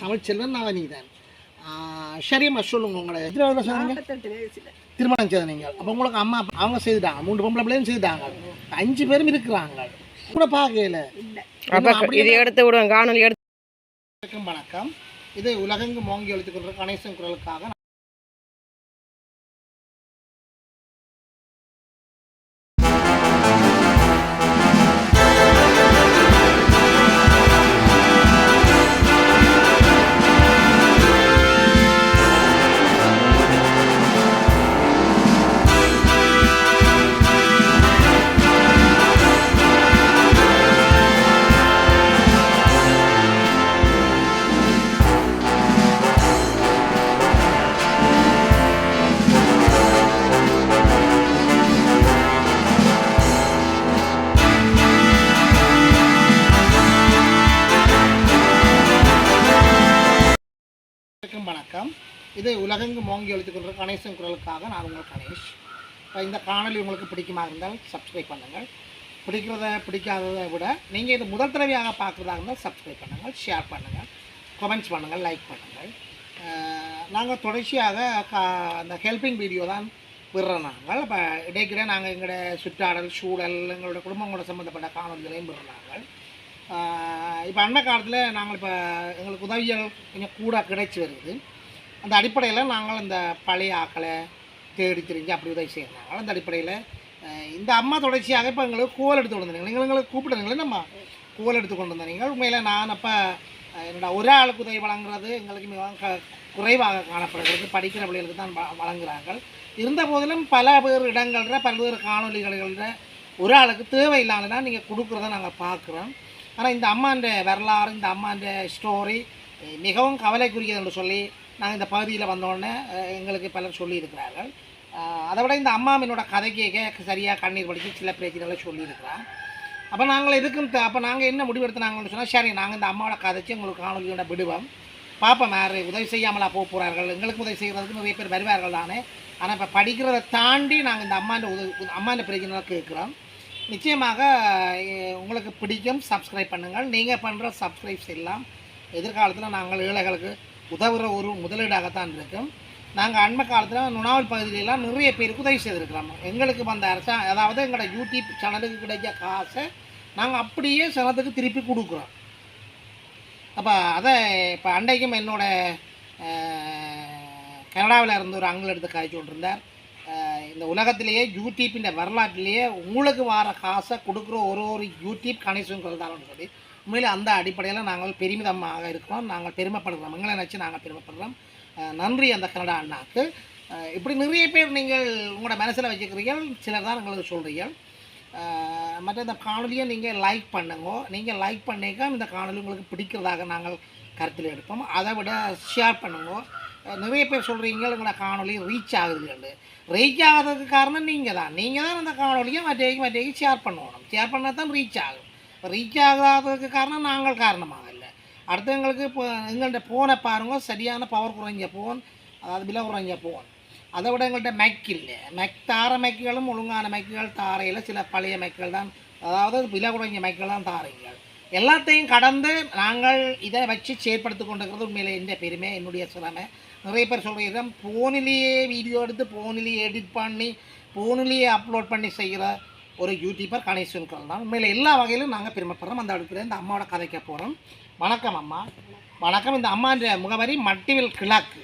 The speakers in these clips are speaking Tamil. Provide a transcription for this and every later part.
தமிழ்ச்செல்வன் நவநீதன் சரிம்மா சொல்லுங்க உங்களை சொன்னீங்க? திருமணம் செய்த நீங்கள் அப்போ உங்களுக்கு அம்மா அவங்க செய்துட்டாங்க. மூன்று பொம்பளை பிள்ளையும் செய்துட்டாங்க அஞ்சு பேரும் இருக்கிறாங்க. கூட பார்க்கல. இது எடுத்து விடுவேன். காணொலி எடுத்து வணக்கம் இது உலகெங்கு மோங்கி எழுத்துக்கிற கணேசன் குரலுக்காக வணக்கம் வணக்கம். இது உலகெங்கு மோங்கி எழுத்துக்கிற கணேசன் குரலுக்காக நான் உங்கள் கணேஷ். இப்போ இந்த காணொலி உங்களுக்கு பிடிக்குமா இருந்தால் சப்ஸ்கிரைப் பண்ணுங்கள். பிடிக்கிறத பிடிக்காததை விட நீங்கள் இது முதல் தடவையாக பார்க்குறதா இருந்தால் சப்ஸ்கிரைப் பண்ணுங்கள் ஷேர் பண்ணுங்கள் கமெண்ட்ஸ் பண்ணுங்கள் லைக் பண்ணுங்கள். நாங்கள் தொடர்ச்சியாக கா அந்த ஹெல்பிங் வீடியோ தான் விடுறோம் நாங்கள். இப்போ இடைக்கிட நாங்கள் எங்களோட சுற்றாடல் சூழல் எங்களோட குடும்பங்களோட சம்மந்தப்பட்ட காணொலிகளையும் விடுறோம் நாங்கள். இப்போ அண்ட காலத்தில் நாங்கள் இப்போ எங்களுக்கு உதவிகள் கொஞ்சம் கூட கிடைச்சி வருது. அந்த அடிப்படையில் நாங்கள் இந்த பழைய ஆக்களை தேடி தெரிஞ்சு அப்படி உதவி செய்கிறாங்க அந்த அடிப்படையில் இந்த அம்மா தொடர்ச்சியாக இப்போ எங்களுக்கு கோல் எடுத்து கொண்டு வந்தீங்க. நீங்கள் எங்களுக்கு கூப்பிடுறீங்களே நம்ம கோல் எடுத்து கொண்டு வந்தீங்க. உண்மையில் நான் அப்போ என்னோட ஒரே ஆளுக்கு உதவி வழங்குறது எங்களுக்கு மிகவும் க குறைவாக காணப்படுகிறது. படிக்கிற பிள்ளைகளுக்கு தான் வழங்குகிறார்கள் இருந்த போதிலும் பல பேர் இடங்களில் பல்வேறு காணொலிகளில் ஒரு ஆளுக்கு தேவையில்லாமல் தான் நீங்கள் கொடுக்குறத நாங்கள் பார்க்குறோம். ஆனால் இந்த அம்மாண்ட வரலாறு இந்த அம்மாண்ட ஸ்டோரி மிகவும் கவலைக்குரியது என்று சொல்லி நாங்கள் இந்த பகுதியில் வந்தோடனே எங்களுக்கு பலர் சொல்லியிருக்கிறார்கள். அதை விட இந்த அம்மா என்னோட கதை கேட்க சரியாக கண்ணீர் படித்து சில பிரச்சனைகளை சொல்லியிருக்கிறான். அப்போ நாங்கள் எதுக்கும் அப்போ நாங்கள் என்ன முடிவெடுத்தினாங்கன்னு சொன்னால் சரி நாங்கள் இந்த அம்மாவோட கதைச்சு உங்களுக்கு காணொலியோட விடுவோம். பார்ப்போம் யார் உதவி செய்யாமலா போக போகிறார்கள் எங்களுக்கு உதவி செய்கிறதுக்கு நிறைய பேர் வருவார்கள் தானே. ஆனால் இப்போ படிக்கிறதை தாண்டி நாங்கள் இந்த அம்மாண்ட உதவி அம்மாண்ட பிரச்சனை கேட்குறோம். நிச்சயமாக உங்களுக்கு பிடிக்கும் சப்ஸ்கிரைப் பண்ணுங்கள். நீங்கள் பண்ணுற சப்ஸ்கிரைப்ஸ் எல்லாம் எதிர்காலத்தில் நாங்கள் ஏழைகளுக்கு உதவுகிற ஒரு முதலீடாகத்தான் இருக்கும். நாங்கள் அண்மை காலத்தில் நுணாவல் பகுதியிலலாம் நிறைய பேருக்கு உதவி செய்திருக்கிறோம். எங்களுக்கு வந்த அரசா அதாவது எங்களோட யூடியூப் சேனலுக்கு கிடைச்ச காசை நாங்கள் அப்படியே சனத்துக்கு திருப்பி கொடுக்குறோம். அப்போ அதை இப்போ அன்றைக்கும் என்னோட கனடாவில் இருந்து ஒரு அங்கிள் எடுத்து காய்ச்சி கொண்டிருந்தார். இந்த உலகத்திலேயே யூடியூப்பின் வரலாற்றிலேயே உங்களுக்கு வர காசை கொடுக்குற ஒரு ஒரு யூடியூப் கணேசன் தான் சொல்லி உண்மையில் அந்த அடிப்படையில் நாங்கள் பெருமிதமாக இருக்கிறோம். நாங்கள் பெருமைப்படுகிறோம். எங்களை நினச்சி நாங்கள் பெருமைப்படுறோம். நன்றி அந்த கனடா அண்ணாக்கு. இப்படி நிறைய பேர் நீங்கள் உங்களோட மனசில் வச்சுக்கிறீர்கள். சிலர் தான் எங்களுக்கு சொல்கிறீர்கள் மற்ற இந்த காணொலியை நீங்கள் லைக் பண்ணுங்க. நீங்கள் லைக் பண்ணிக்க இந்த காணொலி உங்களுக்கு பிடிக்கிறதாக நாங்கள் கருத்தில் எடுப்போம். அதை விட ஷேர் பண்ணுங்க. நிறைய பேர் சொல்கிறீங்க எங்களோட காணொலி ரீச் ஆகுதுன்னு ரீச் ஆகிறதுக்கு காரணம் நீங்கள் தான் நீங்கள் தான் அந்த காணொலியை மற்றவைக்கு மற்றவைக்கு ஷேர் பண்ணணும். ஷேர் பண்ணால் தான் ரீச் ஆகும் ரீச் ஆகாததுக்கு காரணம் நாங்கள் காரணமாக இல்லை. அடுத்து எங்களுக்கு இப்போ எங்கள்கிட்ட ஃபோனை பாருங்கள் சரியான பவர் குறைஞ்ச ஃபோன் அதாவது விலை குறைஞ்ச ஃபோன் அதை விட எங்கள்கிட்ட மெக் இல்லை. மெக் தார மெக்குகளும் ஒழுங்கான மெக்குகள் தாரையில் சில பழைய மெக்குகள் தான். அதாவது விலை குறைஞ்ச மெக்குகள் தான் தாரைகள். எல்லாத்தையும் கடந்து நாங்கள் இதை வச்சு செயற்படுத்தி கொண்டிருக்கிறது உண்மையில் எந்த பெருமை என்னுடைய சிறமை நிறைய பேர் சொல்கிறோம் ஃபோனிலேயே வீடியோ எடுத்து ஃபோனிலேயே எடிட் பண்ணி ஃபோனிலேயே அப்லோட் பண்ணி செய்கிற ஒரு யூடியூபர் கணேசன்கள் தான். உண்மையில் எல்லா வகையிலும் நாங்கள் பெருமைப்படுறோம். அந்த அடுப்பில் இந்த அம்மாவோட கதைக்க போகிறோம் வணக்கம் அம்மா. வணக்கம். இந்த அம்மான்ற முகவரி மட்டிவில் கிழக்கு.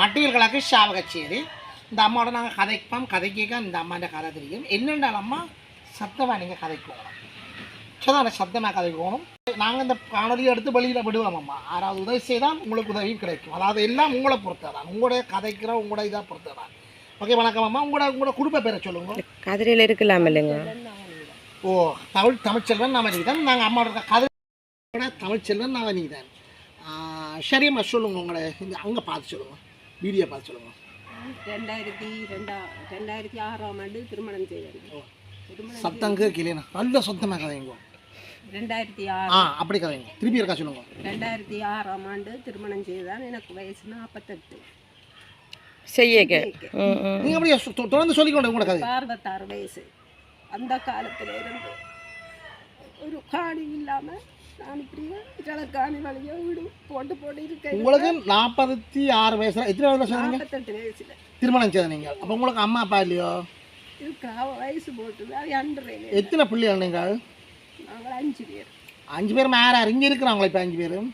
மட்டிவில் கிழக்கு ஷாவகச்சேரி இந்த அம்மாவோட நாங்கள் கதைப்போம் கதைக்கிக்க இந்த அம்மாண்ட கதை தெரியும். என்னென்றால் அம்மா சத்தமாக நீங்கள் போகலாம். சதான சத்தமாக கதைக்கணும் நாங்கள் இந்த காணொலியை எடுத்து வெளியில் விடுவோம் அம்மா யாராவது உதவி செய்தால் உங்களுக்கு உதவி கிடைக்கும். அதாவது எல்லாம் உங்களை பொறுத்தது தான் உங்களுடைய கதைக்கிற உங்களோட இதாக பொறுத்தது தான் ஓகே வணக்கம் அம்மா. உங்களோட உங்களோட குடும்ப பேரை சொல்லுங்க. கதிரையில் இருக்கலாம் இல்லைங்க. ஓ தமிழ் தமிழ்ச்செல்வன் நவநீதன். நாங்கள் அம்மாவோட கதை தமிழ்ச்செல்வன் நவநீதன். சரிம்மா சொல்லுங்க உங்களை. இந்த அங்கே பார்த்து சொல்லுங்கள் வீடியோ பார்த்து சொல்லுங்கள் ரெண்டாயிரத்தி ரெண்டா ரெண்டாயிரத்தி ஆறாம் ஆண்டு திருமணம் செய்தேன். சத்தங்க கிளியனா நல்ல சொந்தமாக கதைங்க. ரெண்டாயிரத்தி ஆ ஆறு அப்படி கதைங்க. திருப்பி இருக்கா சொல்லுங்க. ரெண்டாயிரத்தி ஆறாம் ஆண்டு திருமணம் செய்தான் எனக்கு வயசு நாற்பத்தெட்டு செய்யக்க நீங்கள் அப்படியே தொடர்ந்து சொல்லிக்கொண்டு உங்களோட கதை. அறுபத்தாறு வயசு. அந்த காலத்தில் இருந்து ஒரு காணி இல்லாமல் நான் இப்படியே கிழக்காணி வழியோ வீடு போட்டு போட்டு இருக்கேன். உங்களுக்கு நாற்பத்தி ஆறு வயசுல எத்தனை வயசுல நாற்பத்தெட்டு வயசுல. திருமணம் செய்த நீங்கள். அப்போ உங்களுக்கு அம்மா அப்பா இல்லையோ? இருக்கா. வயசு அது அன்றேன் எத்தனை பிள்ளைகள் நீங்கள்? நாங்கள் அஞ்சு பேர். அஞ்சு பேரும் யார்? இங்கே இருக்கிறாங்களா இப்போ அஞ்சு பேரும்?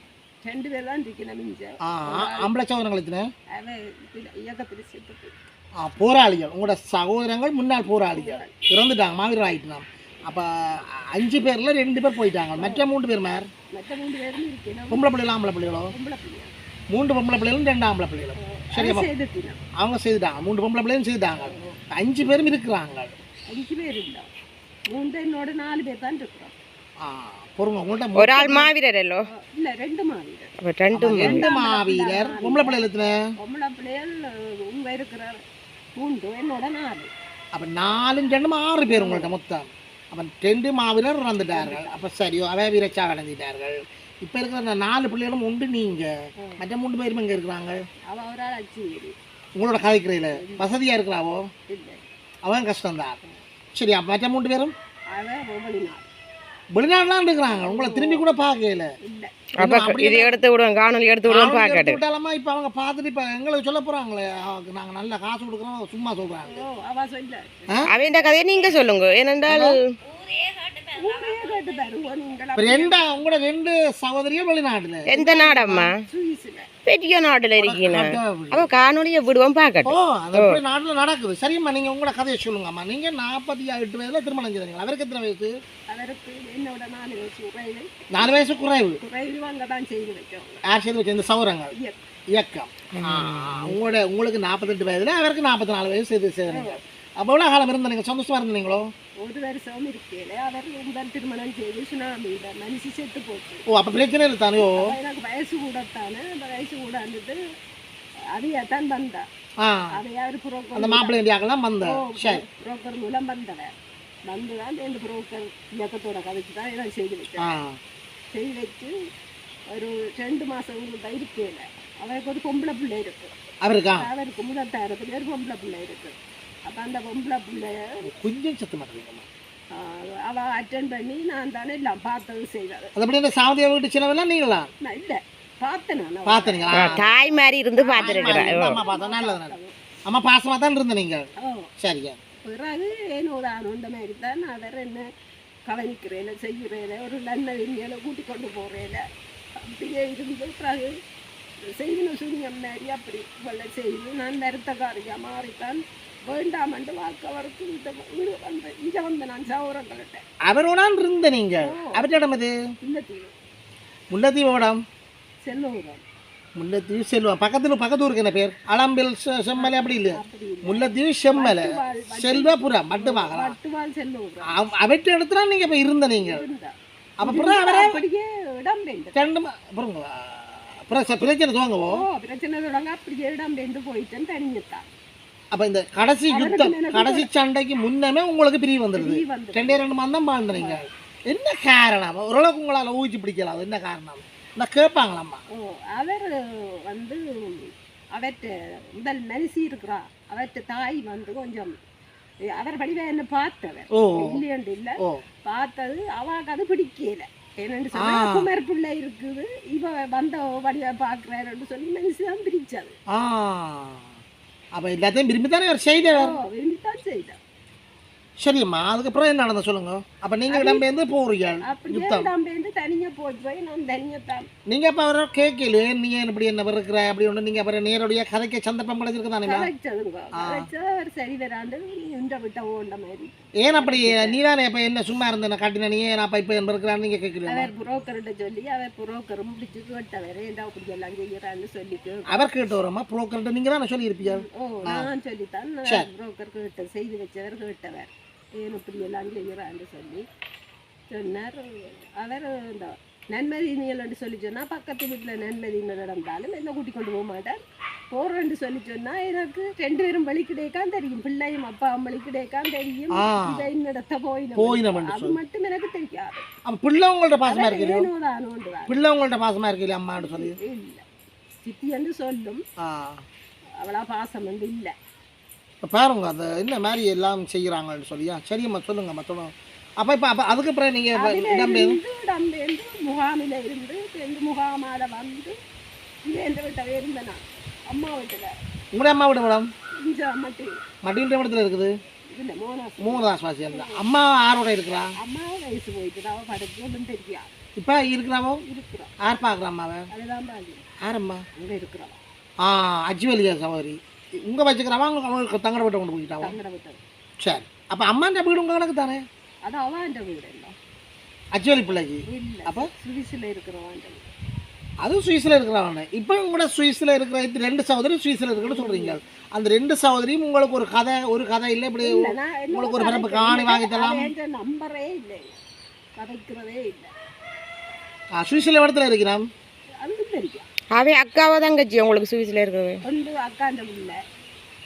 ரெண்டு பேர் தான் இருக்கணும் ஆ ஆம்பளை எத்தனை? இதுல இயக்கத்தில் ஆ, போராளிகள். உங்களோட சகோதரங்கள் முன்னாள் போராளிகள். இறந்துட்டாங்க மாவீரர் ஆகிட்டுனாம் அப்போ அஞ்சு பேரில் ரெண்டு பேர் போயிட்டாங்க. மற்ற மூன்று பேர் மேர் மற்ற பேரும் இருக்கணும். பொம்பளை பிள்ளைகளும் ஆம்பளை பிள்ளைகளோ? மூன்று பொம்பளை பிள்ளைகளும் ரெண்டு ஆம்பளை பிள்ளைகளும். சரி அப்போ செய்துட்டினோம் அவங்க செய்துட்டாங்க மூன்று பொம்பளை பிள்ளையும் செய்துட்டாங்க அஞ்சு பேரும் இருக்கிறாங்க. அஞ்சு பேர் இல்லை மூன்று என்னோட நாலு பேர் தான் இருக்கிறோம். உங்கள்கிட்ட இருக்கிற மூன்று என்னோட நாலு. அப்போ நாலும் ரெண்டும் ஆறு பேர் உங்கள்கிட்ட மொத்தம். அப்போ ரெண்டு மாவீரர் இறந்துட்டார்கள். அப்போ சரியோ அவ வீரச்சா அடைஞ்சிட்டார்கள் இப்போ இருக்கிற அந்த நாலு பிள்ளைகளும் உண்டு நீங்கள் மற்ற மூணு பேரும் எங்கே இருக்கிறாங்க? உங்களோட கதைக்கிறையில். வசதியாக இருக்கிறாவோ? இல்லை. அவன் கஷ்டம்தான். சரி அப்போ மற்ற மூணு பேரும்? வெளிநாடுலாம் இருக்கிறாங்க உங்களை திரும்பி கூட பார்க்கல. இது எடுத்து விடுவோம் காணொலி எடுத்து விடுவோம் பார்க்கட்டு விட்டாலமா? இப்போ அவங்க பார்த்துட்டு இப்போ எங்களுக்கு சொல்ல போகிறாங்களே நாங்கள் நல்ல காசு கொடுக்குறோம் சும்மா சொல்கிறாங்க அவன் கதையை நீங்க சொல்லுங்க. ஏனென்றால் ரெண்டா உங்களோட ரெண்டு சகோதரிகள் வெளிநாட்டில் எந்த நாடம்மா? பெரிய நாடுல இருக்கீங்க. அவன் காணொலியை விடுவோம் நாட்டில் நடக்குது. சரிம்மா நீங்கள் உங்களோட கதையை சொல்லுங்கம்மா. நீங்கள் நாற்பத்தி எட்டு வயதில் திருமணம் செய்தீங்களா? அவருக்கு எத்தனை வயசு? அவருக்கு என்னோட நாலு வயசு குறைவு. நாலு வயசு குறைவு? செய்து யார் செய்து வச்ச இந்த சௌரங்கள்? இயக்கம். ஆ, உங்களோட உங்களுக்கு நாற்பத்தெட்டு வயதில் அவருக்கு நாற்பத்தி நாலு வயசு செய்து செய்தீங்க. அப்போ எவ்வளோ காலம் இருந்தீங்க? சந்தோஷமா இருந்தீங்களோ? ஒரு வருஷம் இருக்கேன் அவர் முதல் திருமணம் செய்து சுனாமியில் மனுஷி செத்து போச்சு ஓ அப்போ பிரச்சனை இல்லை தானே எனக்கு வயசு கூடத்தானே அந்த வயசு கூட வந்துட்டு அதையா தான் வந்தா ஆ அதை அவர் அந்த புரோக்கர் மாப்பிள்ளை இந்தியாக்கெல்லாம் வந்தேன் சரி புரோக்கர் மூலம் வந்தவர் வந்து தான் இந்த புரோக்கர் இயக்கத்தோட கதைச்சு தான் நான் செய்து வச்சேன் செய்து வச்சு ஒரு ரெண்டு மாதம் தான் இருக்கேல அவருக்கு ஒரு பொம்பளை பிள்ளை இருக்கு அவருக்கா அவருக்கு முதத்தாயிரத்துல ஒரு பொம்பளை பிள்ளை இருக்கு அப்போ அந்த பொம்பளை பிள்ளைய கொஞ்சம் சத்து மாட்டேங்குமா ஆஹ், அவ அட்டன் பண்ணி நான் தானே எல்லாம் பார்த்தது செய்தது. அது அப்படி இந்த சாவதியை வீட்டு சின்னவெல்லாம் நீங்களா? நான் இல்லை பார்த்தேன். பார்த்துனீங்களா தாய் மாதிரி இருந்து பார்த்துருக்குறேன் அம்மா பார்த்தா நல்லது நல்லது. அம்மா பாசமாக தான் இருந்த நீங்கள் சரிங்க. பிறகு ஏனோ தான் அந்த மாதிரி தான் நான் வேற என்ன கவனிக்கிறேன் செய்கிறேன் ஒரு நல்ல விஞ்ஞான கூட்டி கொண்டு போகிறேன் அப்படியே இருந்து பிறகு செய்தின சூன்யம் மாதிரி அப்படி வெள்ள செய்து நான் நிறுத்தக்காரியா மாறித்தான் வேண்டாமண்டு வாக்கவருக்கு இந்த வீடு வந்து இங்கே வந்து நான் சௌரங்கள்கிட்ட அவரோடான் இருந்த நீங்கள் அவர்கிட்ட இடம் இது இந்த தீவு. முல்லைத்தீவோடம் செல்லூரம் முல்லைத்தீவு செல்வம் பக்கத்தில் பக்கத்து ஊருக்கு என்ன பேர்? அளம்பில் செ- செம்மலை அப்படி இல்லை. முல்லைத்தீவு செம்மலை. செல்வபுரம் மட்டுமாகலாம் அவற்றை இடத்துல நீங்கள் இப்போ இருந்த நீங்கள் அப்புறம் அவரை அப்படியே இடம் வேண்டும் ரெண்டு அப்புறம் ச- பிரச்சனை துவங்கவோ ஓ பிரச்சனை தொடங்க அப்படியே இடம் பெண்டு போயிட்டேன் தனிஞ்சுத்தான் அப்போ இந்த கடைசி யுத்தம் கடைசி சண்டைக்கு முன்னமே உங்களுக்கு பிரிவு வந்துடுது ரெண்டே ரெண்டு மாதம் தான் வாழ்ந்துறீங்க. என்ன காரணம்? ஓரளவுக்கு உங்களால் ஊற்றி பிடிக்கலாம். என்ன காரணம்? நான் கேட்பாங்களாம்மா. ஓ அவர் வந்து அவற்ற முதல் மனுஷி இருக்கிறா. அவற்ற தாய் வந்து கொஞ்சம் அவர் படிவ என்ன பார்த்தவர். இல்லையண்டு இல்லை. பார்த்தது அவாக்கு அது பிடிக்கல. என்னன்னு சொன்னா குமர் பிள்ளை இருக்குது. இவ வந்த வடிவ பார்க்குறாருன்னு சொல்லி மனுஷி தான் பிரிச்சது அப்போ எல்லாத்தையும் விரும்பி தானே ஓ விரும்பித்தான் செய்தான் சரிம்மா அதுக்கப்புறம் என்ன நடந்தது சொல்லுங்க. அப்போ நீங்கள் இடம்பெயர்ந்து போறீங்க அப்படியே யுத்தம். இடம் பெண்டு தனியாக போய் போய் நான் தனியத்தான். நீங்கள் அப்போ அவரை கேட்கல நீங்கள் இப்படி என்ன இருக்கிற அப்படி ஒன்று நீங்கள் அப்புறம் நேரடியாக கதைக்க சந்தர்ப்பம் கிடைச்சிருக்கு தானே கதைச்சதுங்க சரி வராண்டு இந்த விட்ட ஓண்ட மாதிரி. ஏன் அப்படி நீ தானே இப்போ என்ன சும்மா இருந்தேன் காட்டின நீ அப்போ இப்போ என்ன இருக்கிறான்னு நீங்கள் கேட்கல அவர் புரோக்கர்கிட்ட சொல்லி அவர் புரோக்கர் முடிச்சு கேட்டவர் ஏன்டா அப்படி எல்லாம் செய்யறான்னு சொல்லி கேட்டு அவர் கேட்டு வரோமா புரோக்கர்கிட்ட நீங்கள் தானே சொல்லியிருப்பீங்க? ஓ நான் சொல்லித்தான் புரோக்கர் கேட்ட செய்து வச்சவர் கேட்டவர். ஏன் இப்படி எல்லாம் செய்யறான்னு சொல்லி சொன்னார். அவர் இந்த நன்மதினியல்னு சொல்லி சொன்னால் பக்கத்து வீட்டில் நன்மதியினர் நடந்தாலும் என்ன கூட்டி கொண்டு போக மாட்டார். போகிறேன்னு சொல்லி சொன்னால் எனக்கு ரெண்டு பேரும் வழி கிடைக்கான் தெரியும். பிள்ளையும் அப்பா வழி கிடைக்கான் தெரியும். இதை இன்னிடத்த போயின போயினவன் அது மட்டும் எனக்கு தெரியாது. அப்போ பிள்ளை உங்கள்ட்ட ஏனோ தானோண்டுவார் பிள்ளை உங்கள்ட்ட பாசமாக இருக்குது அம்மான்னு சொல்லி? இல்லை. சித்தி என்று சொல்லும். அவளா பாசம் வந்து இல்லை. பாருங்க அந்த என்ன மாதிரி எல்லாம் செய்கிறாங்கன்னு சொல்லியா சரியம்மா சொல்லுங்க. அப்போ இப்போ அப்போ அதுக்கு அப்புறம் நீங்கள் அதுல இடம்பெயர் இருந்து இடம்பெயர்ந்து முகாமில் இருந்து ரெண்டு முகாமால வந்து இங்கே எந்த வீட்டவே இருந்தேன் நான் அம்மா வீட்டில். உங்களுடைய அம்மா வீடு மேடம்? மட்டும் மட்டின்ற இடத்துல இருக்குது? இதில் மோனாஸ் மூணு வாசி அம்மா ஆரோட இருக்கிறா? அம்மா வயசு போயிட்டு அவள் படுத்து ஒன்றும் தெரியாது இப்போ இருக்கிறாவோ? இருக்கிறான் யார் பார்க்குறா அம்மாவை? அதுதான் யாரம்மா அங்கே இருக்கிறான் ஆ அஜ்வலியா சகோதரி. உங்கள் வச்சுக்கிறாவா? அவங்க அவங்களுக்கு தங்கட வீட்டை கொண்டு போயிட்டாவா? சரி. அப்போ அம்மான்ற வீடு உங்கள் கணக்கு தானே அது அவன் வீடு இல்லை. அஜ்வலி பிள்ளைக்கு? இல்லை. அப்போ? சுவிஸில் இருக்கிறவன் அதுவும் சுவிஸில் இருக்கிறவங்க இப்போ கூட சுவிஸில் இருக்கிற இது ரெண்டு சகோதரி சுவிஸில் இருக்குன்னு சொல்கிறீங்க அந்த ரெண்டு சகோதரியும் உங்களுக்கு ஒரு கதை ஒரு கதை இல்லை? இப்படி இல்லை, உங்களுக்கு ஒரு பிறப்பு? காணி வாங்கி தரலாம் நம்பரே இல்லை. கதைக்கிறதே இல்லை. சுவிஸில் இடத்துல இருக்கிறான்? அவை அக்காவா தங்கச்சி உங்களுக்கு சுவிஸில் இருக்கிறது? கொண்டு அக்காண்ட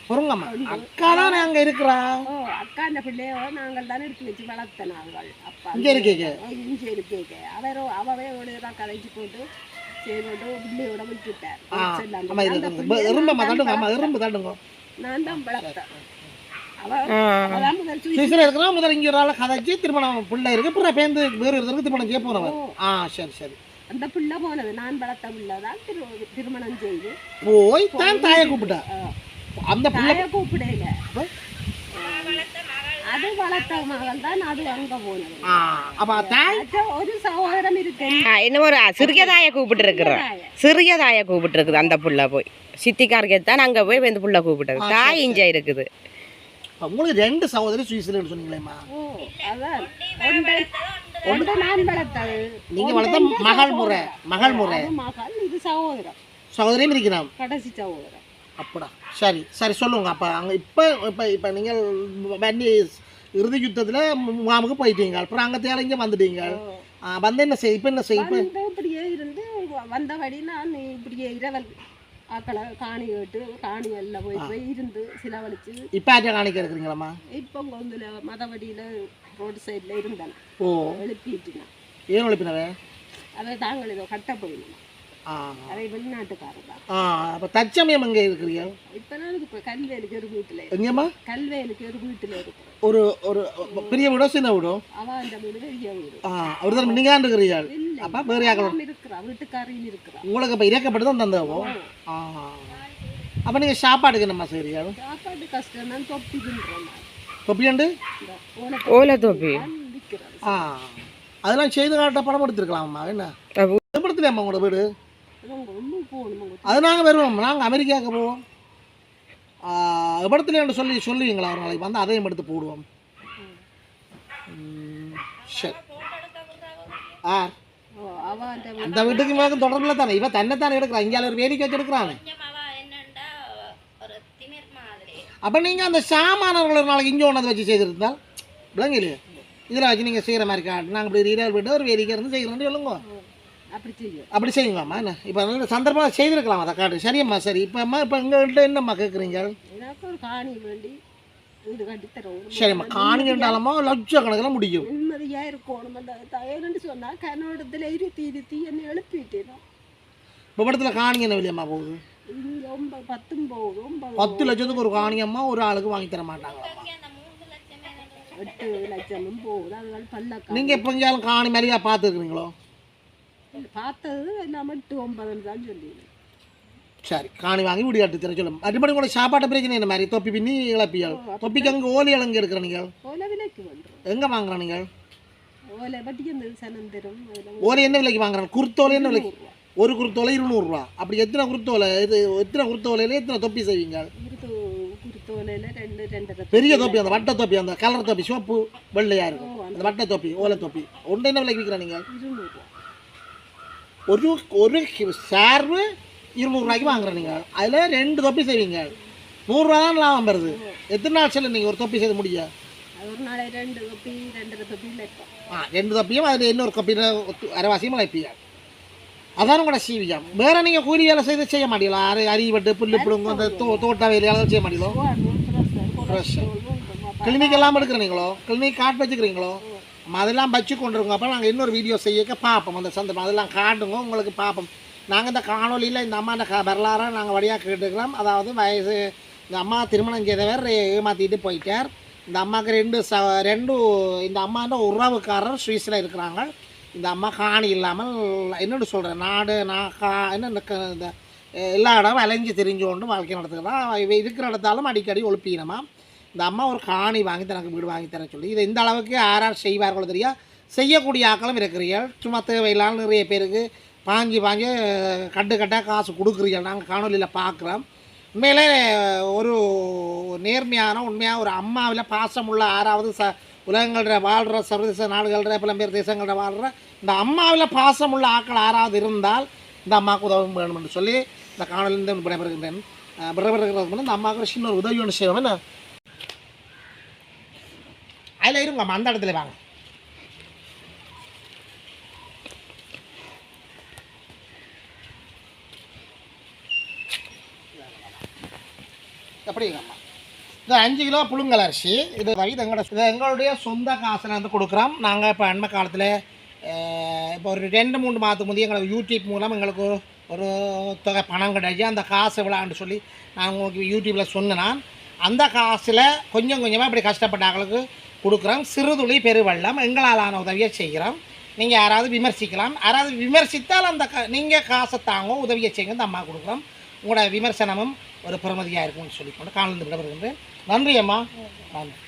பிள்ளை பொறுங்கம்மா. அக்கா தானே அங்கே இருக்கிறா? ஓ அக்காண்ட பிள்ளையோ நாங்கள் தானே எடுத்து வச்சு வளர்த்த நாங்கள் அப்பா இங்கே இருக்கீங்க. இங்கே இருக்கேக்க அவரோ அவவே ஒழுங்கா கதைச்சு போட்டு போட்டு பிள்ளையோட விட்டுட்டார். அந்த எறும்பு தான் தண்டுங்க வளர்த்தேன். எறும்பு தண்டுங்க நான் தான் வளர்த்தேன். முதல் இங்கே ஒரு ஆள் கதைச்சு திருமணம் பிள்ளை இருக்கு அப்புறம் பேருந்து வேறு ஒருத்தருக்கு திருமணம் செய்ய போனவர் ஆ சரி சரி. அந்த பிள்ளை போனது. நான் வளர்த்த பிள்ளை தான் திரு திருமணம் செய்து. போய் தான் தாயை கூப்பிட்டா. அந்த பிள்ளை அப்ப? அது வளர்த்த மகள் தான் அது அங்க போனது. அப்போ தாய்? ஒரு சகோதரம் இருக்கு. இன்னும் ஒரு சிறிய தாயை கூப்பிட்டு சிறிய தாயை. கூப்பிட்டு இருக்குது அந்த புள்ள போய். சித்திக்காருக்கு தான் அங்கே போய் இந்த புள்ள கூப்பிட்டது. தாய் இஞ்சா இருக்குது. உங்களுக்கு ரெண்டு சகோதரி சுவிஸ்லன்னு சொன்னீங்களேம்மா. ஒன்று ஒன்று நான் வளர்த்தது நீங்க வளர்த்த மகள் முறை மகள் முறை. மகள் இது சகோதரம். சகோதரியும் இருக்கிறான். கடைசி சகோதரம் அப்படா. சரி சரி சொல்லுங்க. அப்போ அங்கே இப்போ இப்போ இப்போ நீங்கள் வண்டி இறுதி யுத்தத்தில் முகாமுக்கு போயிட்டீங்க. அப்புறம் அங்கே தேவை இங்கே வந்துட்டீங்க. வந்து என்ன செய் இப்போ என்ன செய் இப்போ? வந்து இப்படியே இருந்து வந்தபடி நான் இப்படியே இரவல் ஆக்களை காணி கேட்டு காணி எல்லாம் போய் போய் இருந்து சிலவழிச்சு. இப்போ ஆற்ற காணிக்க இருக்கிறீங்களாம்மா? இப்போ கொந்துல மதவடியில் ரோடு சைடில் இருந்தேன். ஓ. எழுப்பிட்டுனேன் ஏன் ஒழிப்பினவே அதை தாங்கள் ஏதோ கட்ட போயிருந்தேன் வெளிநாட்டுக்காரர் தான் ஆ அப்போ தற்சமயம் எங்கே இருக்கிறீங்க? இப்போ நான் இப்போ கல்வேலுக்கு ஒரு வீட்டில் எங்கேம்மா? கல்வேலுக்கு ஒரு வீட்டில் இருக்கிறேன் ஒரு ஒரு பெரிய வீடோ சின்ன வீடோ? அவ அந்த வீடு பெரிய வீடு. ஆ ஒரு தடவை நீங்கள் தான் இருக்கிறீங்க? அப்போ வேறு அவன் இருக்கிறா வீட்டுக்காரியும் இருக்கிறா. உங்களுக்கு இப்போ இறக்கப்பட்டு தான் தந்தவோ? ஆ. அப்போ நீங்கள் சாப்பாடுக்கு என்னம்மா செய்கிறீங்க சாப்பாடு கஷ்டம் தான் தொப்பி. தொப்பியாண்டு இந்த ஓலை தொப்பி. ஆ. அதெல்லாம் செய்து காட்ட படம் எடுத்துருக்கலாம்மா என்ன? படத்துலையாம்மா உங்களோட வீடு? அது நாங்கள் வருவோம். நாங்கள் அமெரிக்காவுக்கு போவோம். படத்துல சொல்லி சொல்லுவீங்களா? ஒரு நாளைக்கு வந்து அதையும் எடுத்து போடுவோம். சரி. ஆ அந்த வீட்டுக்கு மேலே தொடர்பில் தானே? இவன் தன்னை தானே எடுக்கிறான். இங்கே ஒரு வேடிக்கை வச்சு எடுக்கிறான். அப்போ நீங்கள் அந்த சாமானர்கள் ஒரு நாளைக்கு இங்கே ஒன்று வச்சு செய்திருந்தால் விளங்கலையே இதில் வச்சு நீங்கள் செய்கிற மாதிரி காட்டு நாங்கள் இப்படி இருபது வீட்டு ஒரு வேடிக்கை இருந்து செய்கிறோன்னு சொல்லுங்க. அப்படி செய்யுங்களாம்மா என்ன? இப்போ நல்ல சந்தர்ப்பமாக செய்திருக்கலாம் அதை காட்டு. சரியம்மா சரி. இப்போ அம்மா இப்போ எங்கள்கிட்ட என்னம்மா கேட்குறீங்க ஒரு காணி வேண்டி வீடு கட்டி தரோம் சரிம்மா காணிகண்டாலமோ லட்சக்கணக்கில் முடியும். நிம்மதியா இருக்கணும். அந்த தயவுன்னு சொன்னா கன்னடத்துல இருத்தி இருத்தி என்னை எழுப்பிட்டேன் இப்போ படத்தில் காணி என்ன விலையம்மா போகுது? பத்து லட்சத்துக்கு ஒரு காணியம்மா ஒரு ஆளுக்கு வாங்கி தர மாட்டாங்களாம்மா. எட்டு லட்சமும் போகுது. அதுகள் பல்லக்கா நீங்கள் எங்கேயாலும் காணி மாதிரியா பார்த்துருக்குறீங்களோ பார்த்தது எல்லாம் எட்டு ஒன்பதுன்னு தான் சொல்லி சரி காணி வாங்கி முடியாட்டு தர சொல்லும். மறுபடியும் கூட சாப்பாட்டு பிரச்சனை என்ன மாதிரி? தொப்பி பின்னி இழப்பியால் தொப்பிக்கு அங்கே ஓலி அலங்க இருக்கிற நீங்கள் ஓலை விலைக்கு எங்கே வாங்குற நீங்கள் ஓலை பட்டி அந்த சனந்தரம் ஓலை என்ன விலைக்கு வாங்குறாங்க குருத்தோலை என்ன விலைக்கு? ஒரு குருத்தோலை இருநூறுவா. அப்படி எத்தனை குருத்தோலை? இது எத்தனை குருத்தோலையில எத்தனை தொப்பி செய்வீங்க? பெரிய தொப்பி அந்த வட்ட தொப்பி அந்த கலர் தொப்பி சிவப்பு வெள்ளையா இருக்கும். அந்த வட்ட தொப்பி ஓலை தொப்பி. ஒன்று என்ன விலைக்கு விற்கிற நீங்கள் ஒரு ஒரு சார்பு இருநூறுவாய்க்கு வாங்குற நீங்கள் அதில் ரெண்டு தொப்பி செய்வீங்க. நூறுரூவா தான் லாபம் வருது எத்தனை நாள் செல்லு நீங்கள் ஒரு தொப்பி செய்ய முடிய அது ஒரு நாளை ரெண்டு தொப்பி ரெண்டரை தொப்பி வைப்போம் ஆ ரெண்டு தொப்பியும் அதில் இன்னொரு தொப்பியில் அரைவாசியும் வைப்பீங்க அதான் கூட சீவியம் வேற நீங்கள் கூலி வேலை செய்து செய்ய மாட்டீங்களா? அரை அரி வெட்டு புல்லு பிடுங்க அந்த தோ தோட்ட வேலையெல்லாம் செய்ய மாட்டீங்களோ? ஃப்ரெஷ் கிளினிக் எல்லாம் எடுக்கிறீங்களோ? கிளினிக் கார்டு வச்சுக்கிறீங்களோ? அதெல்லாம் வச்சு கொண்டிருக்கோம் அப்போ நாங்கள் இன்னொரு வீடியோ செய்யக்க பார்ப்போம். அந்த சந்தர்ப்பம். அதெல்லாம் காட்டுங்க. உங்களுக்கு பார்ப்போம். நாங்கள் இந்த காணொலியில் இந்த அம்மா க வரலாறாக நாங்கள் வழியாக கேட்டுக்கிறோம். அதாவது வயசு இந்த அம்மா திருமணம் செய்தவர் ஏமாற்றிட்டு போயிட்டார். இந்த அம்மாவுக்கு ரெண்டு ச ரெண்டு இந்த அம்மாண்ட உறவுக்காரர் ஸ்வீஸில் இருக்கிறாங்க. இந்த அம்மா காணி இல்லாமல் என்னென்னு சொல்கிறேன் நாடு நான் கா என்ன இந்த க- இந்த எல்லா இடமும் அலைஞ்சு தெரிஞ்சு கொண்டு வாழ்க்கை நடத்துக்கிறான் இருக்கிற இடத்தாலும் அடிக்கடி ஒழுப்பினமா இந்த அம்மா ஒரு காணி வாங்கி தனக்கு வீடு வாங்கி தரேன் சொல்லி இது இந்த அளவுக்கு யார் யார் செய்வார்களோ தெரியா? செய்யக்கூடிய ஆக்களும் இருக்கிறீர்கள். சும்மா தேவையில்லாமல் நிறைய பேருக்கு பாஞ்சு பாஞ்சு கட்டு கட்டாக காசு கொடுக்குறீர்கள். நாங்கள் காணொலியில் பார்க்குறோம். உண்மையிலே ஒரு நேர்மையான உண்மையாக ஒரு அம்மாவில் பாசமுள்ள ஆறாவது ச உலகங்கள வாழ்கிற சர்வதேச நாடுகள புலம்பெயர் தேசங்கள வாழ்கிற இந்த அம்மாவில் பாசமுள்ள ஆக்கள் ஆறாவது இருந்தால் இந்த அம்மாவுக்கு உதவும் வேணும் என்று சொல்லி இந்த காணொலியிலிருந்து விடைபெறுகின்றேன். விடைபெறுகிறது இந்த அம்மாவுக்கு சின்ன ஒரு உதவி ஒன்று செய்வோம். என்ன? அதில் இருங்கம்மா அந்த இடத்துல வாங்க. எப்படிங்கம்மா இது அஞ்சு கிலோ புழுங்கல் அரிசி. இது இது எங்களோட இது எங்களுடைய சொந்த காசில் வந்து கொடுக்குறோம். நாங்கள் இப்போ அண்மை காலத்தில் இப்போ ஒரு ரெண்டு மூணு மாதத்துக்கு முந்தைய எங்களுக்கு யூடியூப் மூலம் எங்களுக்கு ஒரு தொகை பணம் கிடைச்சி அந்த காசு விழான்னு சொல்லி நான் உங்களுக்கு யூடியூப்பில் சொன்னேன். அந்த காசில் கொஞ்சம் கொஞ்சமாக இப்படி கஷ்டப்பட்ட அவங்களுக்கு கொடுக்குறோம். சிறுதுளி பெருவெள்ளம் எங்களாலான உதவியை செய்கிறோம். நீங்கள் யாராவது விமர்சிக்கலாம். யாராவது விமர்சித்தால் அந்த க நீங்கள் காசை தாங்க உதவியை செய்யுங்க இந்த அம்மா கொடுக்குறோம். உங்களோட விமர்சனமும் ஒரு பெருமதியாக இருக்கும்னு சொல்லிக்கொண்டு காணொலி விடப்படுகின்றேன் நன்றி அம்மா. நன்றி.